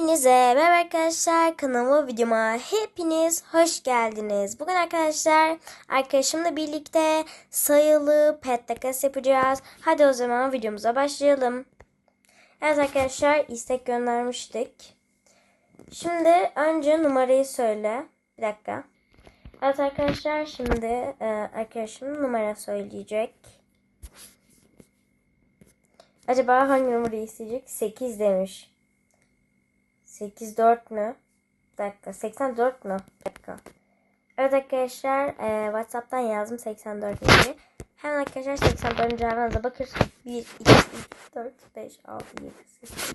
Hepinize merhaba arkadaşlar kanalıma videoma hepiniz hoş geldiniz. Bugün arkadaşlar arkadaşımla birlikte sayılı pet takas yapacağız. Hadi o zaman videomuza başlayalım. Evet arkadaşlar istek göndermiştik. Şimdi önce numarayı söyle. Bir dakika. Evet arkadaşlar şimdi e, arkadaşım numara söyleyecek. Acaba hangi numarayı isteyecek? 8 demiş. 84 mü? Bir dakika. 84 mü? Bir dakika. Evet arkadaşlar e, Whatsapp'tan yazdım 84 numara. Hemen arkadaşlar 84. cevabınıza bakıyoruz. 1, 2, 3, 4, 5, 6, 7, 8,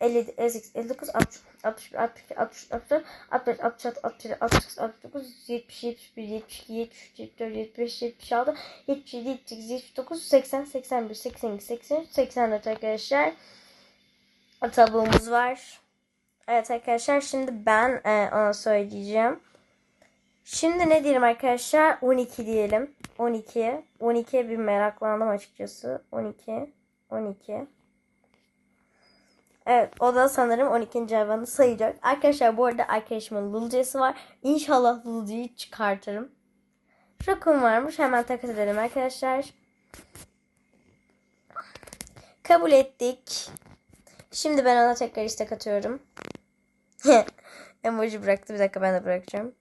57, 58, 59, 60, 61, 62, 63, 64, 65, 66, 67, 68, 69, 70, 71, 72, 73, 74, 75, 76, 77, 78, 79, 80, 81, 82, 83, 84 arkadaşlar. Tabuğumuz var. Evet arkadaşlar şimdi ben e, ona söyleyeceğim. Şimdi ne diyelim arkadaşlar? 12 diyelim. 12. 12'ye bir meraklandım açıkçası. 12. 12. Evet o da sanırım 12. hayvanı sayacak. Arkadaşlar bu arada arkadaşımın Lulca'sı var. İnşallah Lulca'yı çıkartırım. Rakun varmış. Hemen takas edelim arkadaşlar. Kabul ettik. Şimdi ben ona tekrar istek atıyorum. Emoji bıraktı. Bir dakika ben de bırakacağım.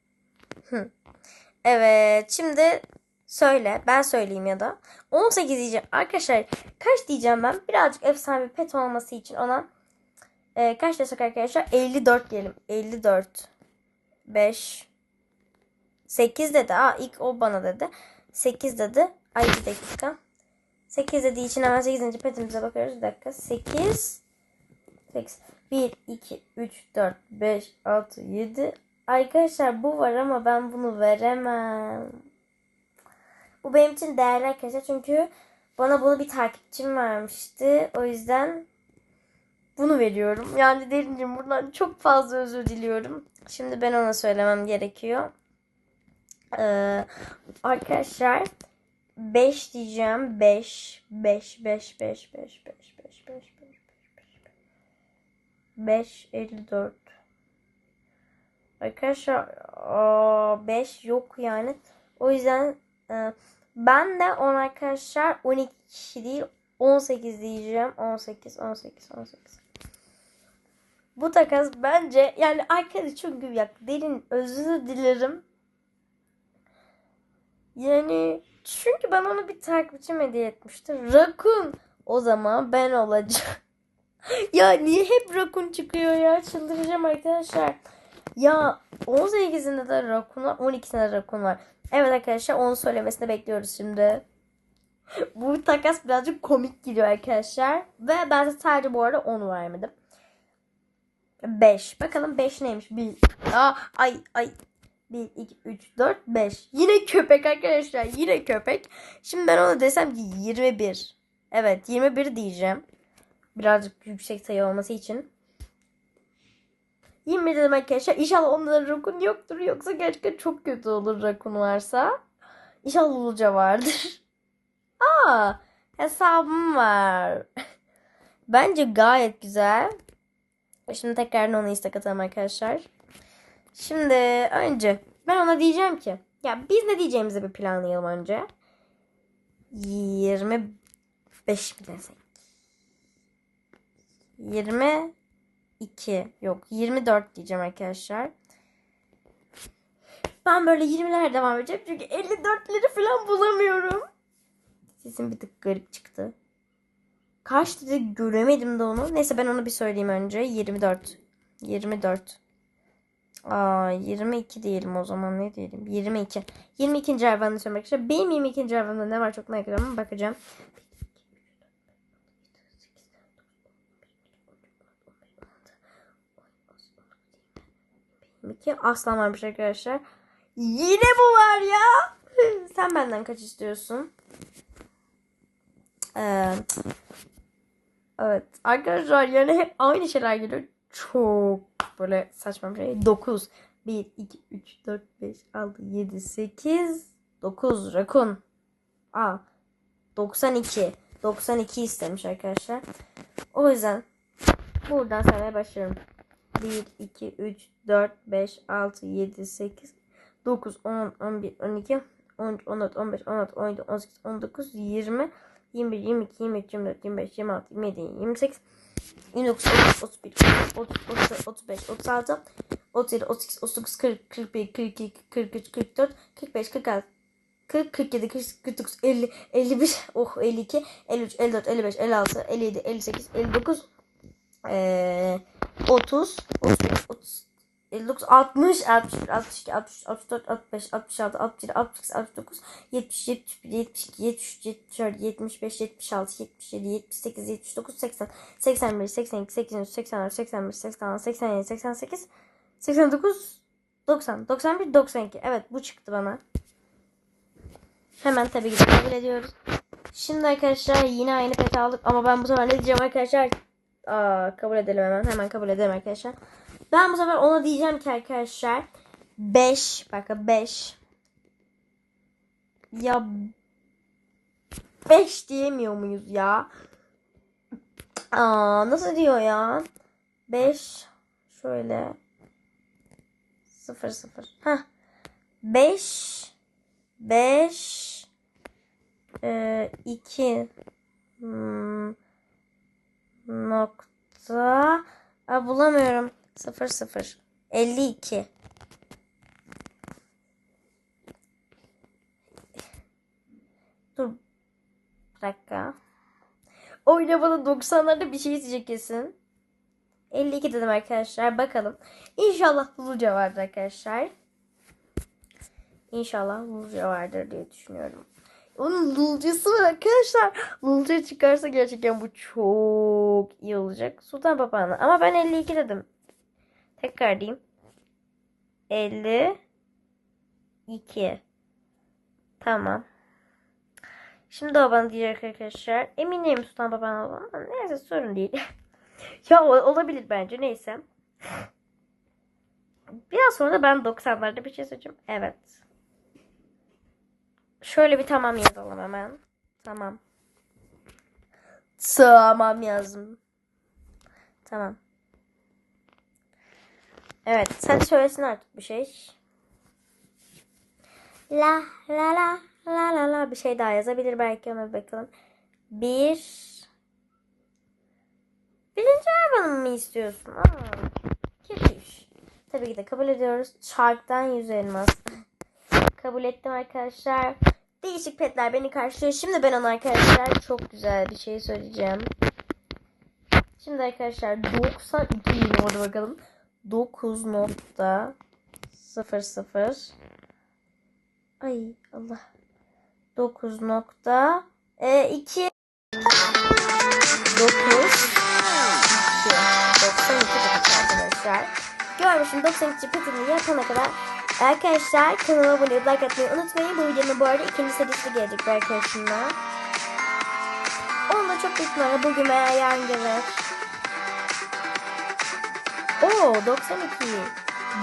evet. Şimdi söyle. Ben söyleyeyim ya da. 18 diyeceğim. Arkadaşlar kaç diyeceğim ben? Birazcık efsane bir pet olması için ona e, kaç desek arkadaşlar? 54 diyelim. 54. 5. 8 dedi. Aa ilk o bana dedi. 8 dedi. Ay bir dakika. 8 dediği için hemen 8. petimize bakıyoruz. Bir dakika. 8. 8. 1, 2, 3, 4, 5, 6, 7. Arkadaşlar bu var ama ben bunu veremem. Bu benim için değerli arkadaşlar. Çünkü bana bunu bir takipçim vermişti. O yüzden bunu veriyorum. Yani derincim buradan çok fazla özür diliyorum. Şimdi ben ona söylemem gerekiyor. Ee, arkadaşlar 5 diyeceğim. 5 5 5 5 5 5 5 5 5 5 54 Arkadaşlar 5 yok yani. O yüzden e, ben de on arkadaşlar 12 değil 18 diyeceğim. 18 18 18. Bu takas bence yani arkadaş çok güzel. Derin özür dilerim. Yani çünkü ben onu bir takipçim hediye etmiştim. Rakun. O zaman ben olacağım. ya niye hep rakun çıkıyor ya? Çıldıracağım arkadaşlar. Ya 18'inde de rakun var. 12'sinde de rakun var. Evet arkadaşlar onu söylemesini bekliyoruz şimdi. Bu takas birazcık komik gidiyor arkadaşlar. Ve ben de sadece bu arada 10 vermedim. 5. Bakalım 5 neymiş? 1. Aa, ay ay. 1, 2, 3, 4, 5. Yine köpek arkadaşlar. Yine köpek. Şimdi ben ona desem ki 21. Evet 21 diyeceğim. Birazcık yüksek sayı olması için. 21 dedim arkadaşlar. İnşallah onda rakun yoktur. Yoksa gerçekten çok kötü olur rakun varsa. İnşallah Uluca vardır. Aa, hesabım var. Bence gayet güzel. Şimdi tekrar onu istek atalım arkadaşlar. Şimdi önce ben ona diyeceğim ki ya biz ne diyeceğimizi bir planlayalım önce. 25 mi desek? 22 yok 24 diyeceğim arkadaşlar. Ben böyle 20'ler devam edeceğim çünkü 54'leri falan bulamıyorum. Sesim bir tık garip çıktı. Kaç dedi göremedim de onu. Neyse ben onu bir söyleyeyim önce. 24. 24. Aa 22 diyelim o zaman ne diyelim? 22. 22. hayvanı söylemek için. Benim 22. hayvanımda ne var çok merak ediyorum bakacağım. 22 aslan varmış arkadaşlar. Yine bu var ya. Sen benden kaç istiyorsun? Ee. Evet arkadaşlar yani hep aynı şeyler geliyor. Çok böyle saçma bir şey. 9. 1, 2, 3, 4, 5, 6, 7, 8, 9. Rakun. Aa. 92. 92 istemiş arkadaşlar. O yüzden buradan saymaya başlıyorum. 1, 2, 3, 4, 5, 6, 7, 8, 9, 10, 11, 12, 13, 14, 15, 16, 17, 18, 19, 20, 21, 22, 23, 24, 25, 26, 27, 28, 29, 30, 31, 30, 30, 35, 36, 37, 38, 39, 40, 41, 42, 43, 44, 45, 46, 40, 47, 48, 49, 50, 51, oh 52, 53, 54, 55, 56, 57, 58, 59, eee 30, 31, 30, 59, 60, 61, 62, 63, 64, 65, 66, 67, 68, 69, 70, 71, 72, 73, 74, 75, 76, 77, 78, 79, 80, 81, 82, 83, 84, 85, 86, 87, 88, 89, 90, 91, 92. Evet bu çıktı bana. Hemen tabii ki kabul ediyoruz. Şimdi arkadaşlar yine aynı peti aldık ama ben bu sefer ne diyeceğim arkadaşlar? Aa, kabul edelim hemen. Hemen kabul edelim arkadaşlar. Ben bu sefer ona diyeceğim ki arkadaşlar 5 bakın 5 ya 5 diyemiyor muyuz ya? Aa, nasıl diyor ya? 5 şöyle 0 0. Heh. 5 5 e, 2 hmm, nokta Aa, bulamıyorum. 0 0 52 Dur. Bir dakika. Oyna bana 90'larda bir şey isteyecek kesin. 52 dedim arkadaşlar. Bakalım. İnşallah Luluca vardır arkadaşlar. İnşallah Luluca vardır diye düşünüyorum. Onun Lulcası var arkadaşlar. Lulca çıkarsa gerçekten bu çok iyi olacak. Sultan Papağanı. Ama ben 52 dedim. Tekrar diyeyim. 52. Tamam. Şimdi o bana diyecek arkadaşlar. Eminim Sultan Papağanı olan neyse sorun değil. ya olabilir bence neyse. Biraz sonra da ben 90'larda bir şey söyleyeceğim. Evet. Şöyle bir tamam yazalım hemen. Tamam. Tamam yazdım. Tamam. Evet. Sen söylesin artık bir şey. La la la la la la bir şey daha yazabilir belki bir bakalım. Bir Birinci hayvanı mı istiyorsun? Aa, kötü iş. Tabii ki de kabul ediyoruz. Çarktan yüz elmas. kabul ettim arkadaşlar. Değişik petler beni karşılıyor. Şimdi ben ona arkadaşlar çok güzel bir şey söyleyeceğim. Şimdi arkadaşlar 92 yine orada bakalım. 9 nokta 00 Ay Allah. 9 nokta e, 2 9 92 dedik arkadaşlar. Görmüşüm 92 petini yapana kadar Arkadaşlar kanalıma abone olup like atmayı unutmayın. Bu videonun bu arada ikinci serisi gelecek arkadaşımla. Onunla çok büyük bugün veya yarın gelir. Oo 92.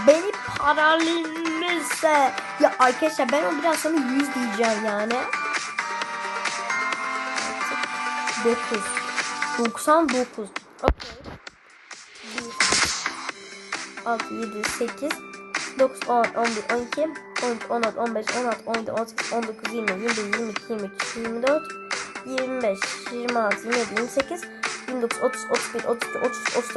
Beni paralelirse. Ya arkadaşlar ben onu biraz sonra 100 diyeceğim yani. 9. 99. Okey. 1 6 7 8 9 10 11 12 13 14 15 16 17 18 19 20 21 22 23 24 25 26 27 28 29 30 31 32 33 34 35 36 37 38 39 40 41 42 43 44 45 46 47 48 49 50 51 52 53 54 55 56 57 58 59 60 60 62 63 64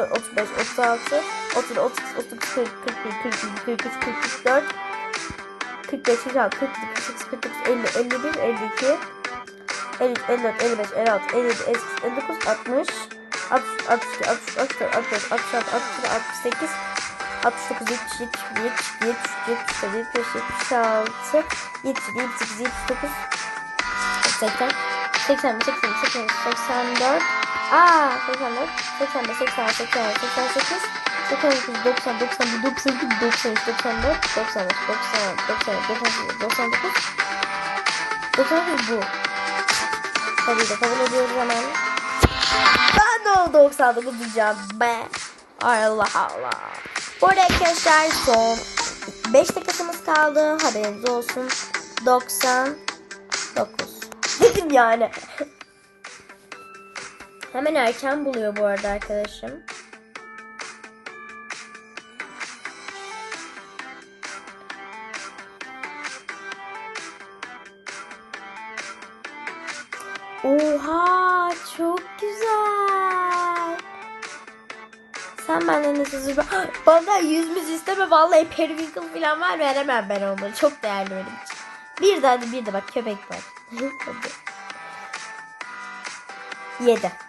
65 66 67 68 69, 70, 71, 72, 73, 74, 75, 76, 77, 78, 79, 80, 81, 82, 83, 84, aa 84, 85, 86, 87, 88, 89, 90, 91, 92, 93, 94, 95, 96, 97, 98, 99, 99 bu. Tabii de kabul ediyoruz hemen. Ben de o 99 diyeceğim be. Allah Allah. Bu arada arkadaşlar son 5 dakikasımız kaldı. Haberiniz olsun. 99. Dedim yani. Hemen erken buluyor bu arada arkadaşım. Oha çok güzel. Sen benden ne istiyorsun? Benden yüz müz isteme. Vallahi periwinkle falan var veremem ben onları. Çok değerli benim için. Bir de hadi bir de bak köpek var. 7.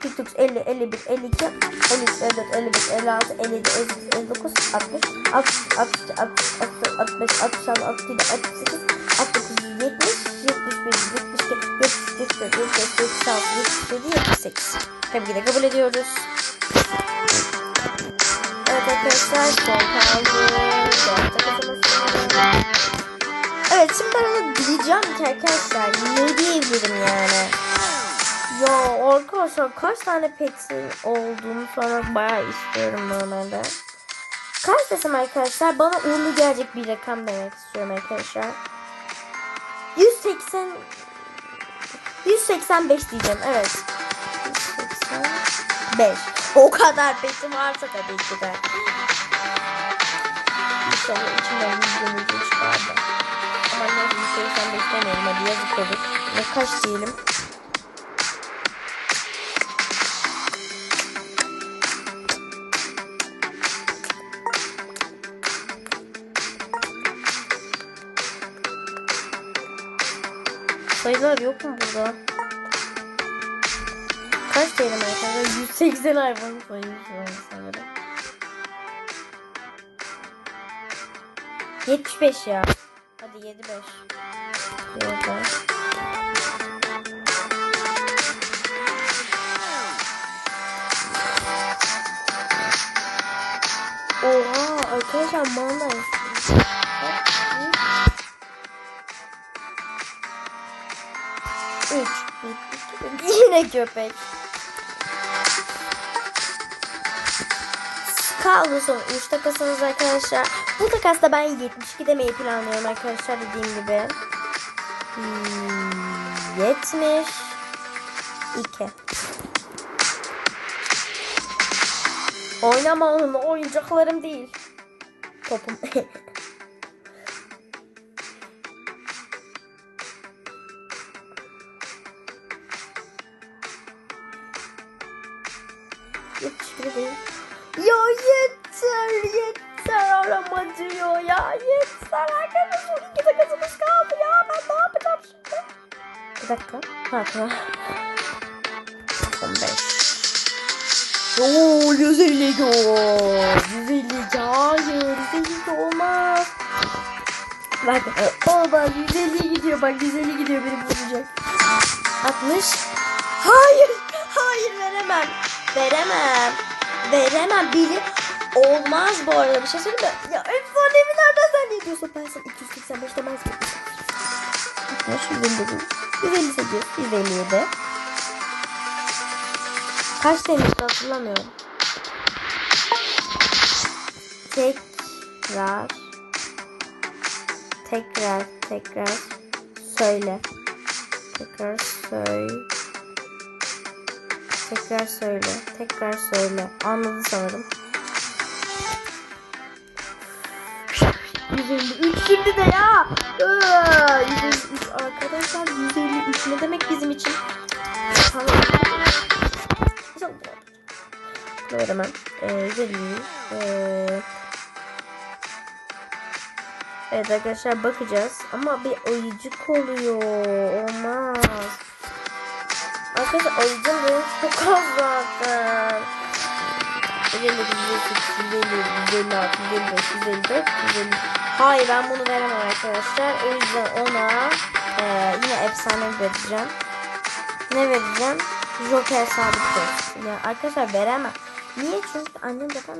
49, 50, 51, 52, 53, 54, 55, 56, 57, 58, 59, 60, 60, 60, 60, 65, 66, 67, 68, 69, 70, 71, 72, 73, 74, 75, 76, 77, 78. Tabii ki de kabul ediyoruz. Evet arkadaşlar son kaldı. Evet şimdi ben onu diyeceğim ki arkadaşlar ne diyebilirim yani. Ya arkadaşlar kaç tane petin olduğunu sonra bayağı istiyorum normalde. Kaç desem arkadaşlar bana uğurlu gelecek bir rakam demek istiyorum arkadaşlar. 180 185 diyeceğim evet. 185. O kadar petim varsa tabii ki de. İnşallah içinden yüzümüzü çıkardı. Ama ne 185 demeyelim hadi yazık olur. Ne kaç diyelim. sayılar yok mu burada? Kaç diyelim arkadaşlar? 180 hayvan sayıyoruz sanırım. 75 ya. Hadi 75. Yok. Oha arkadaşlar mandayız. 3. Yine köpek. Kaldı son 3 takasımız arkadaşlar. Bu takasta ben 72 demeyi planlıyorum arkadaşlar dediğim gibi. Hmm, 70 2 Oynama onunla oyuncaklarım değil. Topum. dakika. Ha tamam. 15. Oo 150 yok. 150 hayır 150 olmaz. Bak olmaz 150 gidiyor bak 150 gidiyor beni bulacak. 60. Hayır hayır veremem. Veremem. Veremem. Biri olmaz bu arada. Bir şey söyleyeyim mi? Ya efsanevi nereden zannediyorsun? Ben sana 285 demez mi? 60, 159, 158, 157. Kaç demişti hatırlamıyorum. Tekrar. Tekrar, tekrar söyle. Tekrar söyle. Tekrar söyle. Tekrar söyle. Anladı sanırım. 153 şimdi de ya. Aa, Veremem. Ee, 150. Ee, evet arkadaşlar bakacağız. Ama bir oyuncuk oluyor. Olmaz. Arkadaşlar oyuncum benim çok az zaten. 159, 158, 150, 156, 155, 154, 150. Hayır ben bunu veremem arkadaşlar. O yüzden ona e, yine efsane vereceğim. Ne vereceğim? Joker sabit olsun. Ya arkadaşlar veremem. Niye? Çünkü annem babam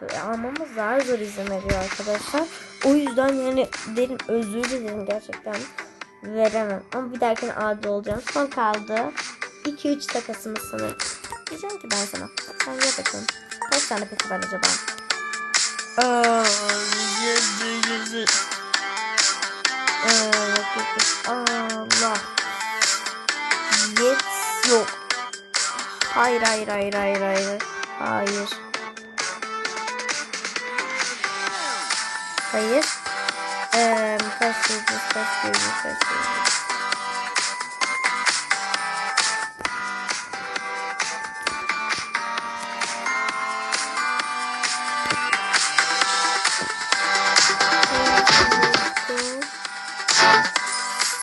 bana almamız daha zor izin veriyor arkadaşlar. O yüzden yani derim özür dilerim gerçekten. Veremem. Ama bir dahakine adil olacağım. Son kaldı. 2-3 takasımız sanırım. Diyeceğim ki ben sana. Sen ye bakalım. Kaç tane peki var acaba? Aa. Allah. Yet yok. Hayır hayır hayır hayır hayır. Hayır. Hayır. Eee kaç yıldız kaç yıldız kaç yıldız.